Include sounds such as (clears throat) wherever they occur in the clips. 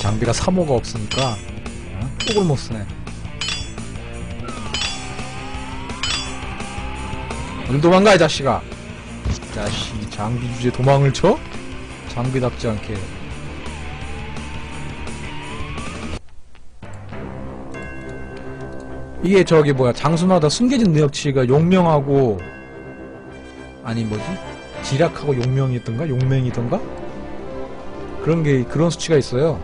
장비가 3호가 없으니까 어? 폭을 못 쓰네. 어디 도망가 이 자식아. 이 자식 장비 주제 도망을 쳐? 장비답지 않게. 이게 저기 뭐야 장수마다 숨겨진 능력치가 용명하고 아니 뭐지 지략하고 용명이던가 용맹이던가 그런 게 그런 수치가 있어요.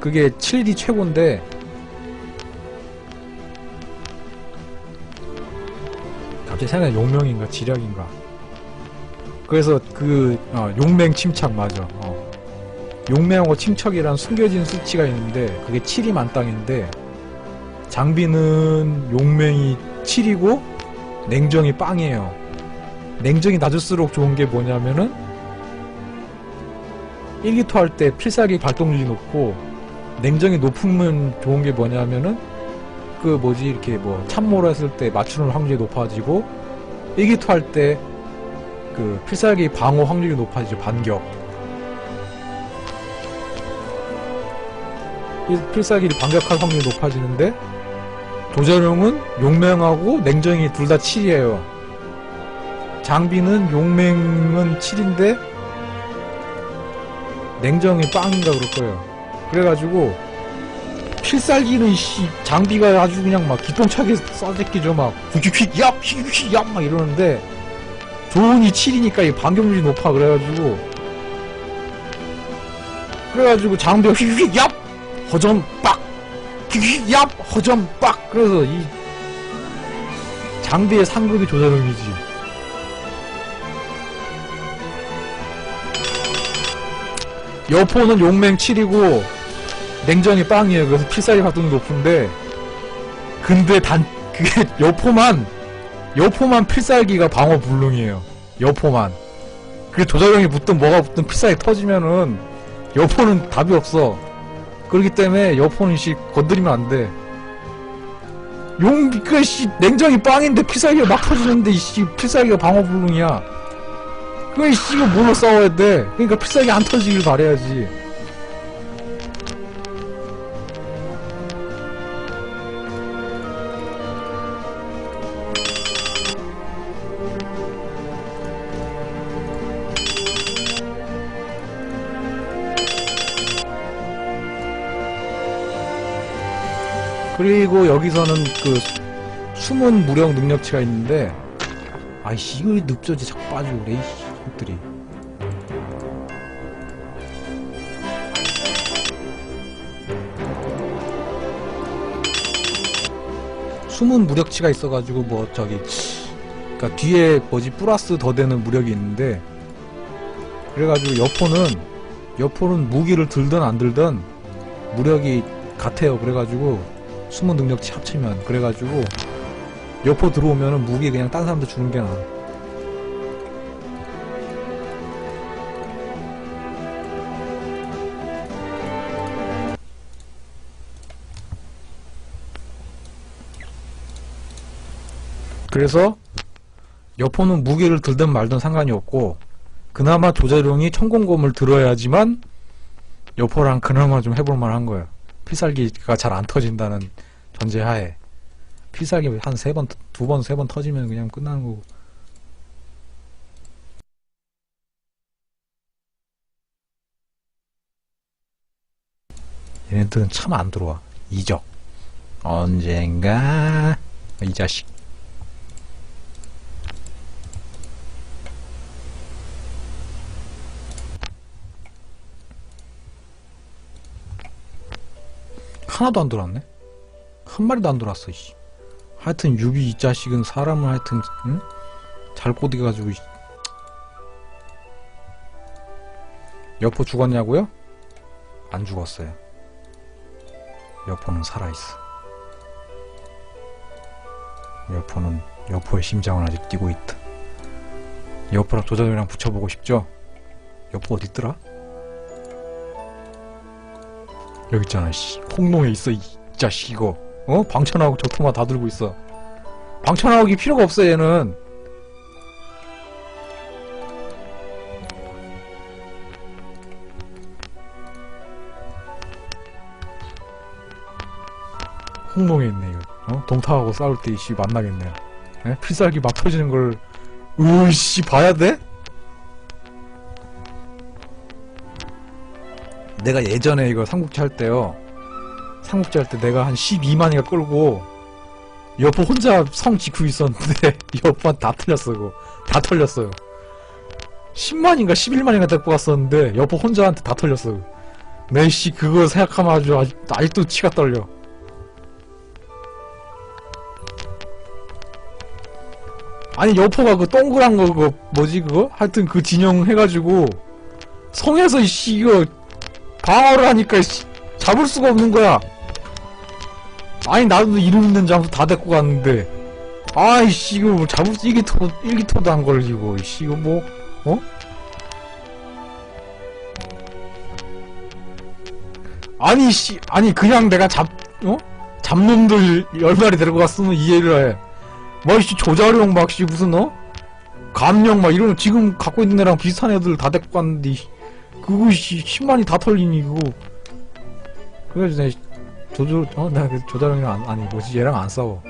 그게 7D 최고인데 갑자기 생각나 용명인가 지략인가 그래서 그 어, 용맹 침착 맞아. 어. 용맹하고 침착이란 숨겨진 수치가 있는데 그게 7이 만땅인데 장비는 용맹이 7이고 냉정이 빵이에요. 냉정이 낮을수록 좋은 게 뭐냐면은 1기토 할 때 필살기 발동률이 높고 냉정이 높으면 좋은 게 뭐냐면은 그 뭐지 이렇게 뭐 참모를 했을 때 맞추는 확률이 높아지고 1기토 할때 그 필살기 방어 확률이 높아지죠 반격 이 필살기 반격할 확률이 높아지는데 조자룡은 용맹하고 냉정이 둘 다 7이에요 장비는 용맹은 7인데 냉정이 빵인가 그럴 거예요. 그래가지고 필살기는 씨 장비가 아주 그냥 막 기똥차게 쏴제끼죠 막. 휙휙 얍 휙휙 얍 막 이러는데 조은이 7이니까 이 반격률이 높아 그래가지고. 그래가지고 장비가 휙휙 얍 허점 빡. 휙휙 얍 허점 빡. 그래서 이 장비의 상급이 조자룡이지. 여포는 용맹 7이고 냉정이 빵이에요. 그래서 필살기 활동이 높은데 근데 단 그게 (laughs) 여포만 여포만 필살기가 방어 불능이에요. 여포만. 그게 조자룡이 붙든 뭐가 붙든 필살기 터지면은 여포는 답이 없어. 그렇기 때문에 여포는 씨 건드리면 안 돼. 용, 그, 씨, 냉정이 빵인데 필살기가 막 터지는데, 이 씨, 필살기가 방어 불능이야. 그 이 씨가 뭘로 싸워야 돼? 그러니까 필살기 안 터지길 바래야지. 그리고 여기서는 그 숨은 무력 능력치가 있는데 아이씨 이거 왜 늪저지 자꾸 빠지고 그래 이씨 것들이. 숨은 무력치가 있어가지고 뭐 저기 그니까 뒤에 뭐지 플러스 더 되는 무력이 있는데 그래가지고 여포는 여포는 무기를 들든 안 들든 무력이 같아요. 그래가지고 숨은 능력치 합치면 그래가지고 여포 들어오면은 무기 그냥 딴 사람들 주는 게 나아 그래서 여포는 무기를 들든 말든 상관이 없고 그나마 조자룡이 천공검을 들어야지만 여포랑 그나마 좀 해볼 만 한 거예요. 필살기가 잘 안 터진다는 전제하에 필살기 한 세 번, 두 번, 세 번 터지면 그냥 끝나는 거고. 얘네들은 참 안 들어와. 이적. 언젠가 이 자식. 하나도 안 들어왔네? 한 마리도 안 들어왔어, 씨. 하여튼, 유비 이 자식은 사람을 하여튼, 응? 잘 꼬드겨가지고, 씨. 여포 죽었냐고요? 안 죽었어요. 여포는 살아있어. 여포는, 여포의 심장은 아직 뛰고 있다. 여포랑 조자룡이랑 붙여보고 싶죠? 여포 어딨더라? 여기 있잖아 씨 홍농에 있어 이 자식 이거 어? 방천하고 적토마 다 들고 있어 방천하고이 필요가 없어 얘는 홍농에 있네 이거 어? 동타하고 싸울 때 이씨 만나겠네 에? 필살기 막 터지는 걸 으이씨 봐야 돼? 내가 예전에 이거 삼국지 할 때요. 삼국지 할 때 내가 한 12만이가 끌고 여포 혼자 성 지키고 있었는데 (laughs) 여포한 다 틀렸어 그거. 다 털렸어요. 10만인가 11만인가 데리고 갔었는데 여포 혼자한테 다 털렸어 내씨 그거 생각하면 아주 아직, 아직도 치가 떨려. 아니 여포가 그 동그란 거 그거 뭐지 그거? 하여튼 그 진영 해가지고 성에서 이씨 이거 방어를 하니까 씨, 잡을 수가 없는 거야 아니 나도 이름 있는 장소 다 데리고 갔는데 아이씨 이거 뭐 잡을 수 일기토 일기토도 안 걸리고 이씨 이거 뭐 어? 아니 씨 아니 그냥 내가 잡 어? 잡놈들 열 마리 데리고 갔으면 이해를 해. 뭐씨 조자룡 막씨 무슨 어? 감령 막 이런 지금 갖고 있는 애랑 비슷한 애들 다 데리고 갔는데 씨, 그거 씨 10만이 다 털리니 이거 그래서 내가 조조 어나 그 조자룡이랑 안, 아니 뭐지 얘랑 안 싸워.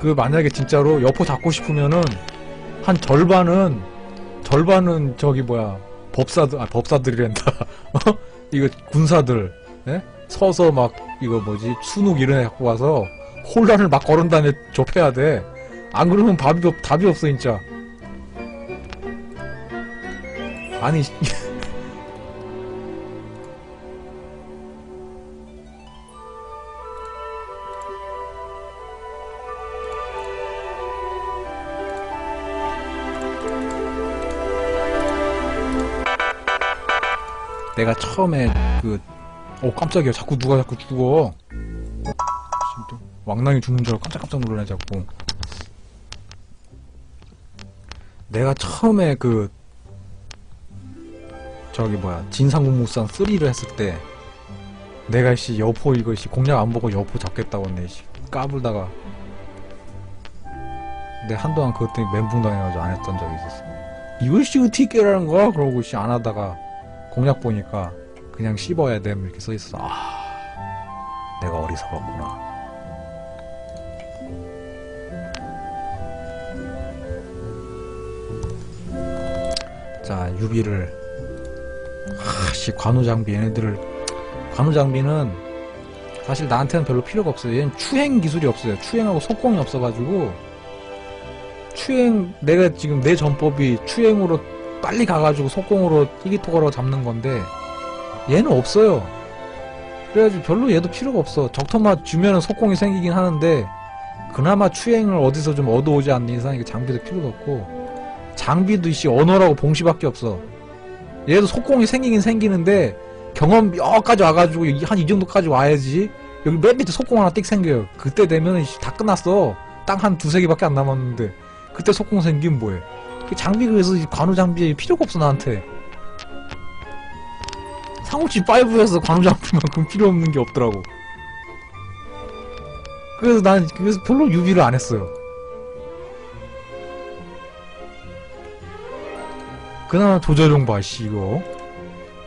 그 만약에 진짜로 여포 잡고 싶으면은 한 절반은 절반은 저기 뭐야 법사들 아 법사들이란다 (laughs) 어? 이거 군사들 예? 서서 막 이거 뭐지 순욱 이런 애 갖고 와서 혼란을 막 걸은 다음에 좁혀야 돼 안 그러면 답이 없 답이 없어 진짜 아니 (laughs) 내가 처음에 그, 어, 깜짝이야. 자꾸 누가 자꾸 죽어. 왕랑이 죽는 줄 알고 깜짝깜짝 놀라네, 자꾸. 내가 처음에 그, 저기 뭐야, 진상국무상 3를 했을 때, 내가 씨, 여포 이거 씨, 공략 안 보고 여포 잡겠다고 했네, 씨. 까불다가. 근데 한동안 그것 때문에 멘붕 당해가지고 안 했던 적이 있었어. 이걸 씨, 어떻게 깨라는 거야? 그러고 씨, 안 하다가, 공략 보니까 그냥 씹어야 됨 이렇게 써 있어. 아, 내가 어리석었구나. 자, 유비를 아씨 관우 장비 얘네들을 관우 장비는 사실 나한테는 별로 필요가 없어요. 얘는 추행 기술이 없어요. 추행하고 속공이 없어가지고 추행 내가 지금 내 전법이 추행으로 빨리 가가지고 속공으로 이기토가로 잡는 건데 얘는 없어요. 그래가지고 별로 얘도 필요가 없어. 적토마 주면은 속공이 생기긴 하는데 그나마 추행을 어디서 좀 얻어오지 않는 이상 이게 장비도 필요도 없고 장비도 이씨 언어라고 봉시밖에 없어. 얘도 속공이 생기긴 생기는데 경험 몇 가지 와가지고 한 이 정도까지 와야지 여기 맨 밑에 속공 하나 띡 생겨요. 그때 이씨 다 끝났어. 땅 한 두세 개밖에 안 남았는데 그때 속공 생기면 뭐해? 그 장비 그래서 이 관우 장비에 필요가 없어 나한테 상우치 5에서 관우 장비만큼 필요 없는 게 없더라고 그래서 난 그래서 별로 유비를 안 했어요 그나마 조자룡 봐 씨 이거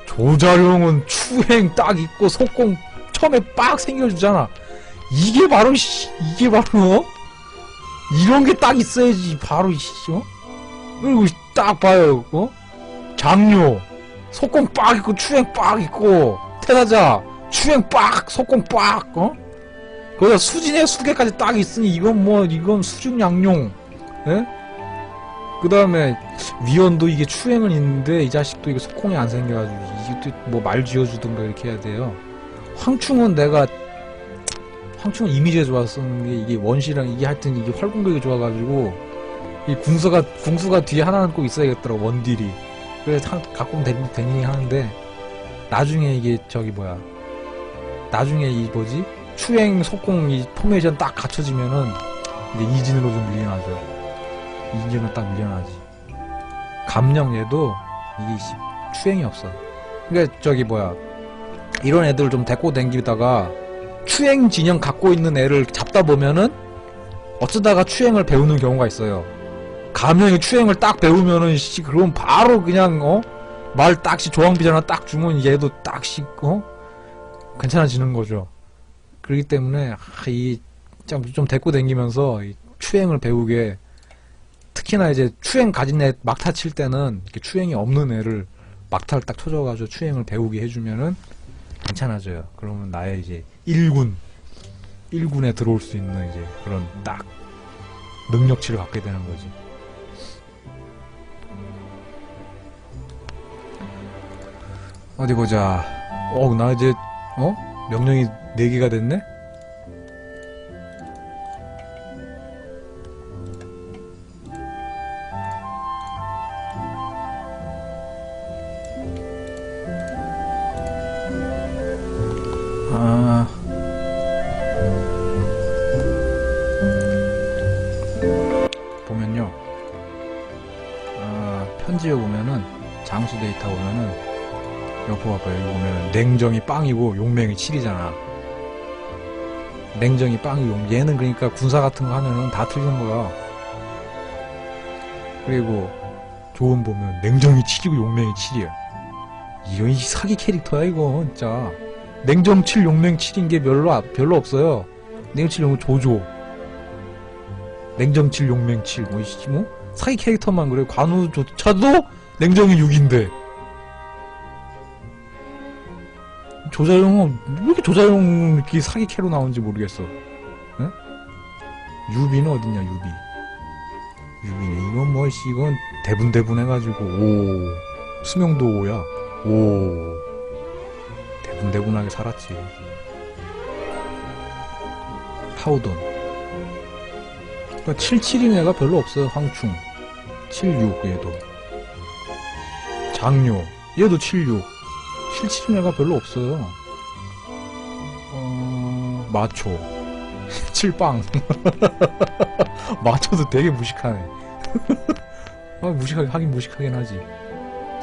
조자룡은 추행 딱 있고 속공 처음에 빡 생겨주잖아 이게 바로 씨 이게 바로 어? 이런 게 딱 있어야지 바로 씨 어? 그리고 딱 봐요, 어? 장료, 속공 빡 있고, 추행 빡 있고, 테라자, 추행 빡, 속공 빡, 어? 거기다 수진의 수계까지 딱 있으니, 이건 뭐, 이건 수중 양용, 예? 그 다음에, 위원도 이게 추행은 있는데, 이 자식도 이게 속공이 안 생겨가지고, 이게 뭐말 지어주든가 이렇게 해야 돼요. 황충은 내가, 황충은 이미지가 좋았었는데, 이게 원시랑 이게 하여튼 이게 활공격이 좋아가지고, 이 궁수가 궁수가 뒤에 하나는 꼭 있어야겠더라 원딜이. 그래서 한, 가끔 되긴 되긴 하는데 나중에 이게 저기 뭐야. 나중에 이 뭐지? 추행 속공 이 포메이션 딱 갖춰지면은 이제 이진으로 좀 밀려나죠 이진으로 딱 밀려나지 감령 얘도 이게 씨, 추행이 없어 그러니까 저기 뭐야 이런 애들 좀 데리고 댕기다가 추행 진영 갖고 있는 애를 잡다 보면은 어쩌다가 추행을 배우는 경우가 있어요. 감명이 추행을 딱 배우면은 씨 그럼 바로 그냥 어 말 딱시 조항비자 하나 딱 주면 얘도 딱시 어 괜찮아지는 거죠. 그렇기 때문에 아, 이좀 좀 데리고 다니면서 이 추행을 배우게 특히나 이제 추행 가진 애 막타 칠 때는 이렇게 추행이 없는 애를 막타를 딱 쳐줘가지고 추행을 배우게 해주면은 괜찮아져요. 그러면 나의 이제 1군 1군에 들어올 수 있는 이제 그런 딱 능력치를 갖게 되는 거지. 어디 보자. 어, 나 이제, 어? 명령이 4개가 됐네? 아. 보면요. 아, 편지에 보면은, 장수 데이터 보면은, 여보 봐봐 여기 보면 냉정이 빵이고 용맹이 7이잖아 냉정이 빵이 용 얘는 그러니까 군사 같은 거 하면은 다 틀리는 거야 그리고 조은 보면 냉정이 7이고 용맹이 7이야 이거 이 사기 캐릭터야 이거 진짜 냉정 7 용맹 7인 게 별로 아- 별로 없어요. 냉정 7 용맹 조조. 냉정 7 용맹 7 뭐 이씨 뭐 사기 캐릭터만 그래 관우조차도 냉정이 6인데. 조자용은 왜 이렇게 조자용 이렇게 사기 캐로 나오는지 모르겠어. 응? 유비는 어딨냐 유비. 유비는 이건 뭐 씨 이건 대분대분 해가지고 오. 수명도 오야. 오 대분대분하게 살았지. 하우돈. 그러니까 77인 애가 별로 없어요 황충. 76 얘도. 장료 얘도 76. 77인 애가 별로 없어요. 어, 마초. (laughs) 칠빵. (laughs) 마초도 되게 무식하네. (laughs) 아, 무식하게, 하긴 무식하긴 하지.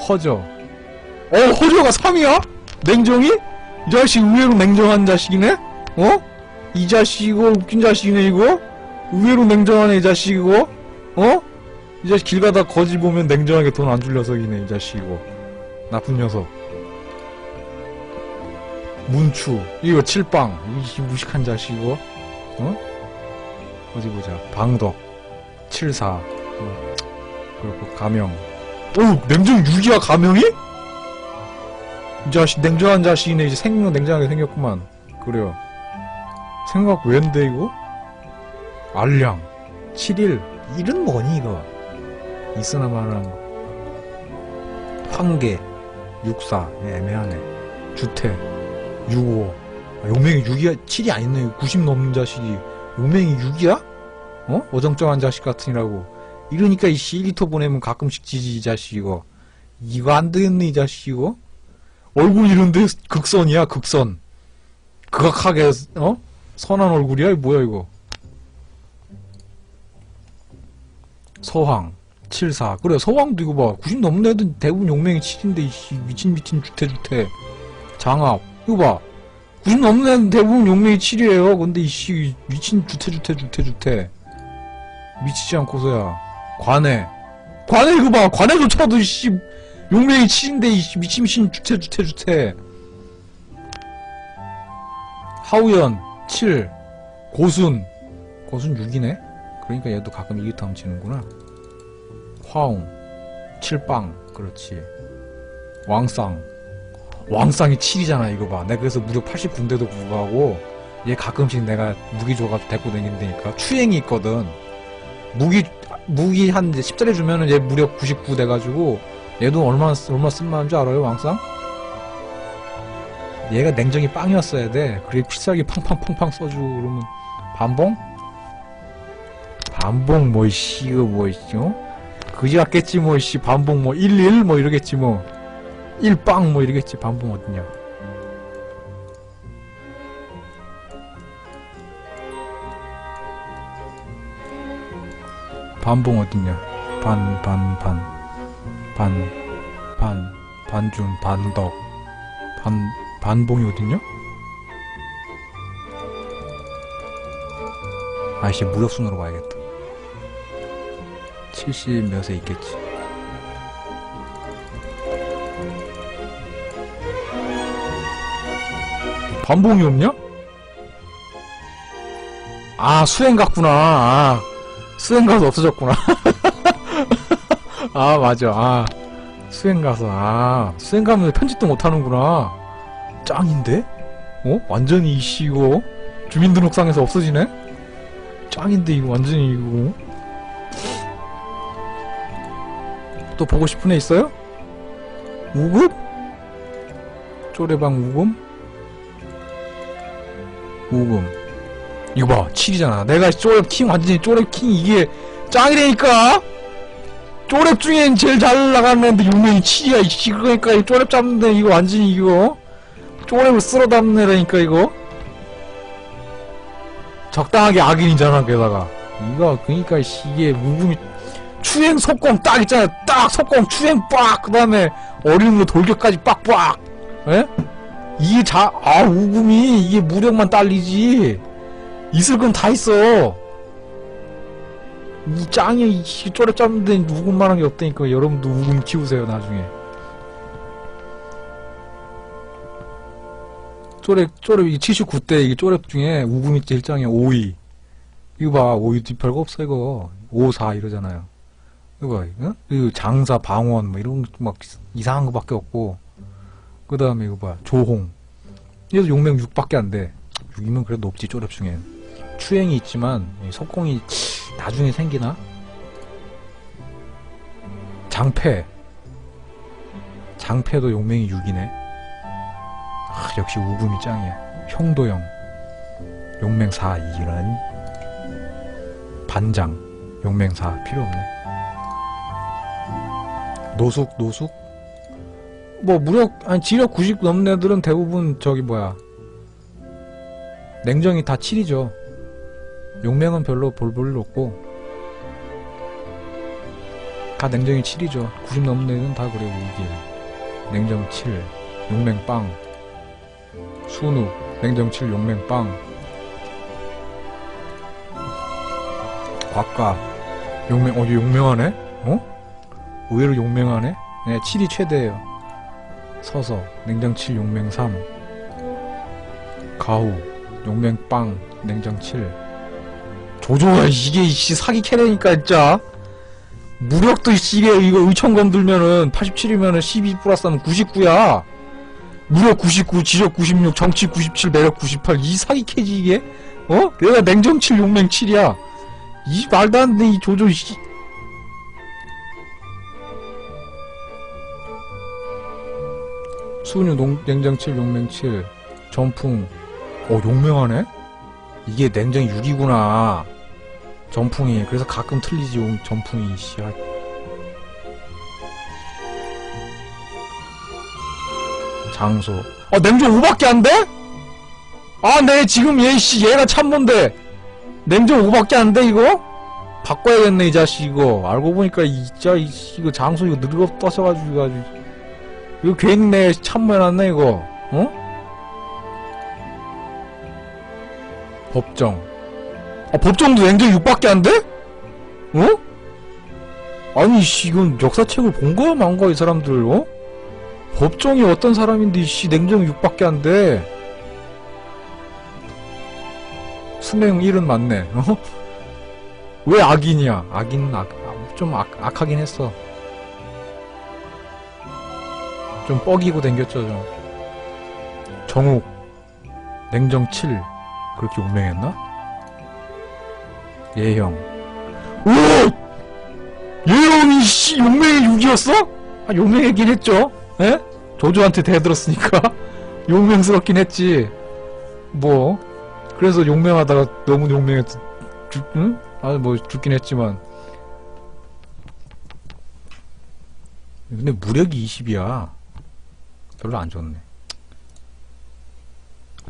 허저. 어, 허저가 3이야? 냉정이? 이 자식 의외로 냉정한 자식이네? 어? 이 자식 이거 웃긴 자식이네, 이거? 의외로 냉정하네, 이 자식 이거? 어? 이 자식 길 가다 거지 보면 냉정하게 돈 안 줄 녀석이네, 이 자식 이거. 나쁜 녀석. 문추 이거 칠빵 이 무식한 자식 이거 어? 어디 보자 방덕 칠사 어. 그리고 가명 오 냉정 6이야 가명이? 이 자식 냉정한 자식이네 이제 생명 냉정하게 생겼구만 그래요 생각 왜인데 이거? 알량 7일 일은 뭐니 이거 있으나 마나한 거 황계 육사 애매하네 주태 65. 아, 용맹이 6이야? 7이 아니네. 90 넘는 자식이. 용맹이 6이야? 어? 어정쩡한 자식 같으니라고. 이러니까 이씨 1리터 보내면 가끔씩 지지, 이 자식 이거. 이거 안 되겠네, 이 자식 이거. 얼굴 이런데 극선이야, 극선. 극악하게, 어? 선한 얼굴이야? 뭐야, 이거. 서황. 74. 그래, 서황도 이거 봐. 90 넘는 애들 대부분 용맹이 7인데, 이씨. 미친, 미친, 주태주태. 장합. 이거 봐. 90 넘는 애는 대부분 용맹이 7이에요. 근데 이씨 미친 주태주태 주태주태 미치지 않고서야 관해 관해 이거 봐 관해조차도 이씨 용맹이 7인데 이씨 미친 미친 주태 주태 주태. 하우연 7 고순. 고순 6이네? 그러니까 얘도 가끔 2리터 훔치는구나. 화웅 7빵. 그렇지. 왕쌍. 왕쌍이 7이잖아 이거 봐. 내가 그래서 무력 89인데도 불구하고 얘 가끔씩 내가 무기 줘가지고 데리고 다닌다니까. 추행이 있거든. 무기 무기 한 이제 10짜리 주면은 얘 무력 99 돼가지고 얘도 얼마나 쓰- 얼마 쓸만한 줄 알아요 왕쌍? 얘가 냉정이 빵이었어야 돼 그래 필살기 팡팡팡팡 써주고 그러면 반봉? 반봉 뭐 이씨 이거 뭐 이씨 어? 그지 같겠지 뭐 이씨 반봉 뭐 11 뭐 이러겠지 뭐 일빵 뭐 이러겠지 반봉 어딨냐 반봉 어딨냐 반 반 반 반, 반, 반준, 반덕, 반, 반봉이 어딨냐? 아이씨 무력순으로 가야겠다 70 몇에 있겠지 반봉이 없냐? 아 수행 갔구나 아, 수행 가서 없어졌구나 (laughs) 아, 맞아. 아, 수행 가서. 아, 수행 가면 편집도 못 하는구나. 짱인데? 어? 완전히 이씨, 이거. 주민등록상에서 없어지네? 짱인데, 이거 완전히 이거. 또 보고 싶은 애 있어요? 우급? 쪼레방 우금? 우금. 이거 봐, 7이잖아. 내가 쪼랩 킹, 완전히 쪼랩 킹, 이게 짱이라니까? 쪼랩 중엔 제일 잘 나가는 애인데 유명이 7이야, 이씨. 그러니까 이 쪼랩 잡는데 이거 완전히 이거. 쪼랩을 쓸어 담는 애라니까, 이거. 적당하게 악인이잖아, 게다가. 이거, 그니까, 씨, 이게 우금이, 추행 속공 딱 있잖아. 딱 속공 추행 빡! 그 다음에 어린으로 돌격까지 빡빡! 예? 이게 자, 아, 우금이, 이게 무력만 딸리지. 있을 건 다 있어. 이 짱이, 이 쪼렙 잡는데 우금만한 게 없다니까. 여러분도 우금 키우세요, 나중에. 쪼렙, 이 79대, 이게 쪼렙 중에 우금이 제일 짱이야, 5위. 이거 봐, 5위 별거 없어, 이거. 5, 4 이러잖아요. 이거 봐, 어? 그 장사, 방원, 뭐 이런 거막 이상한 거 밖에 없고. 그 다음에 이거 봐, 조홍. 얘도 용맹 6밖에 안 돼. 6이면 그래도 높지, 쪼렙 중엔. 추행이 있지만, 이 속공이 나중에 생기나? 장패. 장패도 용맹이 6이네. 아, 역시 우금이 짱이야. 형도형. 용맹 4, 이런. 반장. 용맹 4, 필요 없네. 노숙, 노숙? 뭐, 무력, 아니, 지력 90 넘는 애들은 대부분 저기 뭐야. 냉정이 다 7이죠. 용맹은 별로 볼볼일 없고. 다 냉정이 7이죠. 90 넘는 애들은 다 그래, 이게. 냉정 7, 용맹 빵. 순우, 냉정 7, 용맹 빵. 곽가, 용맹, 어, 얘 용맹하네? 어? 의외로 용맹하네? 네, 7이 최대예요. 서서, 냉정 7, 용맹 3. 가후, 용맹 빵, 냉정 7. 조조가 이게 씨 사기 캐내니까 진짜. 무력도 씨 이게 이거 의천 건들면은 87이면은 12 플러스 하면 99야. 무력 99, 지적 96, 정치 97, 매력 98. 이 사기 캐지 이게? 어? 내가 냉정 7, 용맹 7이야. 이 말도 안 돼, 이 조조 씨. 수은유 농, 냉정 7, 용맹 7, 전풍. 어, 용맹하네? 이게 냉정 6이구나. 전풍이. 그래서 가끔 틀리지, 용- 전풍이, 씨. 아. 장소. 어, 냉정 5밖에 안 돼? 아, 네, 지금 얘, 씨, 얘가 참뭔데. 냉정 5밖에 안 돼, 이거? 바꿔야겠네, 이 자식, 이거. 알고 보니까, 이, 자, 이, 씨, 이거 장소, 이거 늙어 아주. 이거 괜히 내 참모해놨네, 이거. 어? 법정. 아, 법정도 냉정 6밖에 안 돼? 어? 아니, 씨, 이건 역사책을 본 거야, 만 거야, 이 사람들, 어? 법정이 어떤 사람인데, 씨, 냉정 6밖에 안 돼. 수명 1은 맞네, 어? (laughs) 왜 악인이야? 악인, 악, 아, 좀 악, 악하긴 했어. 좀 뻐기고 댕겼죠, 좀. 정욱, 냉정 7. 그렇게 운명했나? 예형. 오! 예형이, 씨, 용맹의 6이었어? 아, 용맹이긴 했죠? 에? 조조한테 대들었으니까. (laughs) 용맹스럽긴 했지. 뭐. 그래서 용맹하다가 너무 용맹해, 죽, 응? 아, 뭐, 죽긴 했지만. 근데 무력이 20이야. 별로 안 좋네.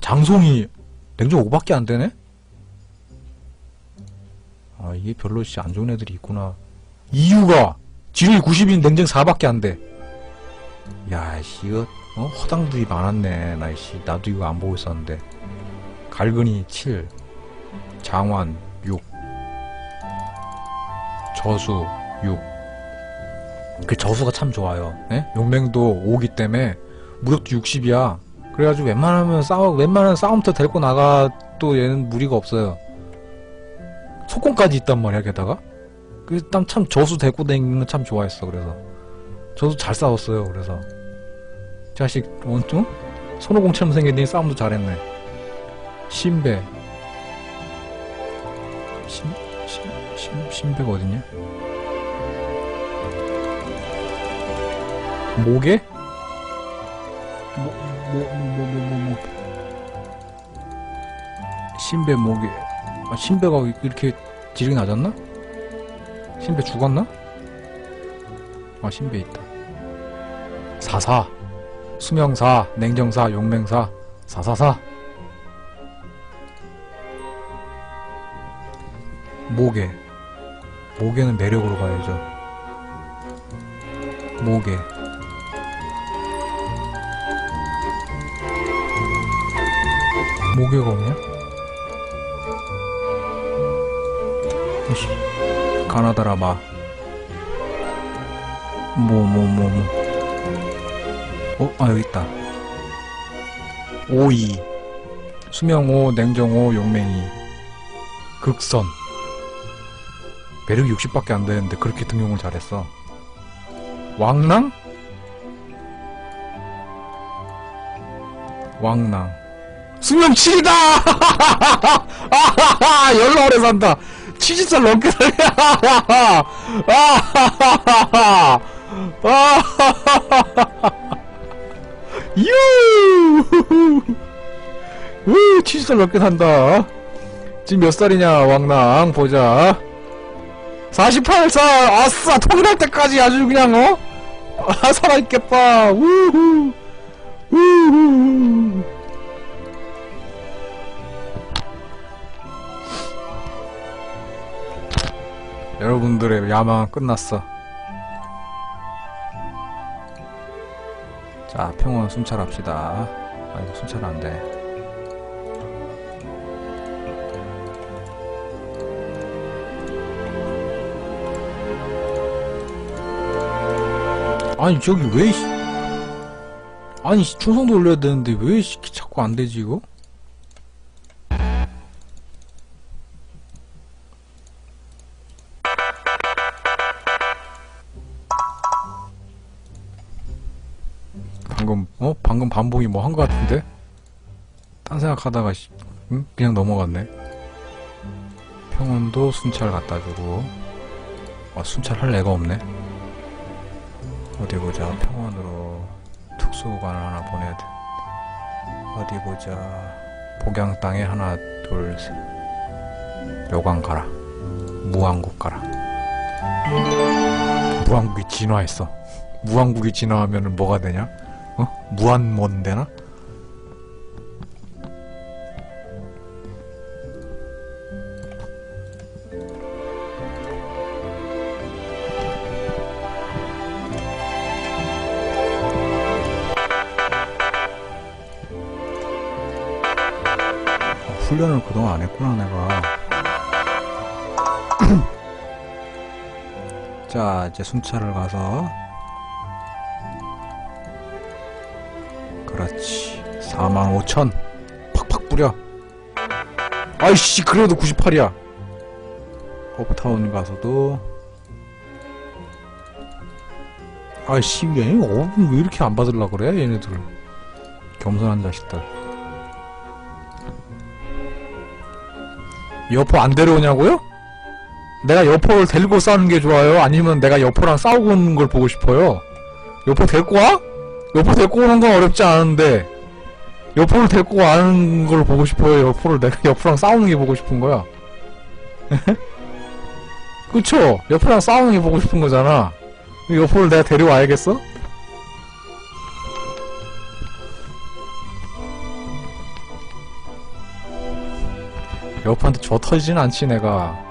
장송이 냉정 5밖에 안 되네? 아, 이게 별로 씨 안 좋은 애들이 있구나. 이유가 지력이 90인 냉정 4밖에 안 돼. 야, 씨, 이거, 어? 허당들이 많았네. 나, 씨, 나도 이거 안 보고 있었는데. 갈근이 7, 장환 6, 저수 6. 그 저수가 참 좋아요. 예? 용맹도 5기 때문에 무력도 60이야. 그래가지고 웬만하면 싸워 웬만한 싸움터 데리고 나가도 얘는 무리가 없어요. 속공까지 있단 말이야 게다가. 그참 저수 데리고 다니는 건참 좋아했어 그래서 저도 잘 싸웠어요 그래서 자식 어, 좀 손오공처럼 생겼더니 싸움도 잘했네. 신배 신, 신, 신, 신배가 어딨냐? 모계? 모, 모, 모, 모, 모, 모. 신배 모계. 아, 신배가 이렇게 질이 낮았나? 신배 죽었나? 아, 신배 있다. 사사. 수명사, 냉정사, 용맹사, 사사사. 모계. 모계는 매력으로 가야죠. 모계. 모계가 없냐? 이씨, 가나다라 마. 뭐, 뭐, 뭐, 뭐. 어, 아, 여기 있다. 오이. 수명오, 냉정오, 용맹이. 극선. 매력이 60밖에 안 되는데 그렇게 등용을 잘했어. 왕랑? 왕랑. 수명 7이다! 아하하! 열나 오래 산다! 70살 넘게 살려! 아하하하! (laughs) 아하하하! 유! (laughs) 우! 70살 넘게 산다! 지금 몇 살이냐, 왕랑, 보자. 48살! 아싸! 통일할 때까지 아주 그냥, 어? 아, (laughs) 살아있겠다! 우후! 우후! 여러분들의 야망은 끝났어. 자, 평원 순찰합시다. 아이고, 순찰 안 돼. 아니, 저기 왜, 씨- 아니, 씨, 충성도 올려야 되는데 왜 씨, 자꾸 안 되지, 이거? 반복이 뭐한거 같은데? 딴 생각하다가 씨, 응? 그냥 넘어갔네. 평원도 순찰 갖다 주고. 아 순찰 할 애가 없네. 어디 보자. 평원으로 특수관을 하나 보내야 돼. 어디 보자. 복양 땅에 하나 둘셋. 요강 가라. 무왕국 가라. 무왕국이 진화했어. 무왕국이 진화하면은 뭐가 되냐 어? 무한몬 되나? 아, 훈련을 그동안 안 했구나 내가 (clears throat) 자 이제 순찰을 가서 45,000 팍팍 뿌려 아이씨 그래도 98이야 업타운 가서도 아이씨 얘 업은 왜 이렇게 안 받으려 그래 얘네들 겸손한 자식들 여포 안 데려오냐고요? 내가 여포를 데리고 싸우는 게 좋아요? 아니면 내가 여포랑 싸우고 있는 걸 보고 싶어요? 여포 데리고 와? 여포 데리고 오는 건 어렵지 않은데 여포를 데리고 와는 걸 보고 싶어요. 여포를 내가 여포랑 싸우는 게 보고 싶은 거야. (laughs) 그쵸? 여포랑 싸우는 게 보고 싶은 거잖아. 여포를 내가 데려와야겠어? 여포한테 줘 터지진 않지 내가.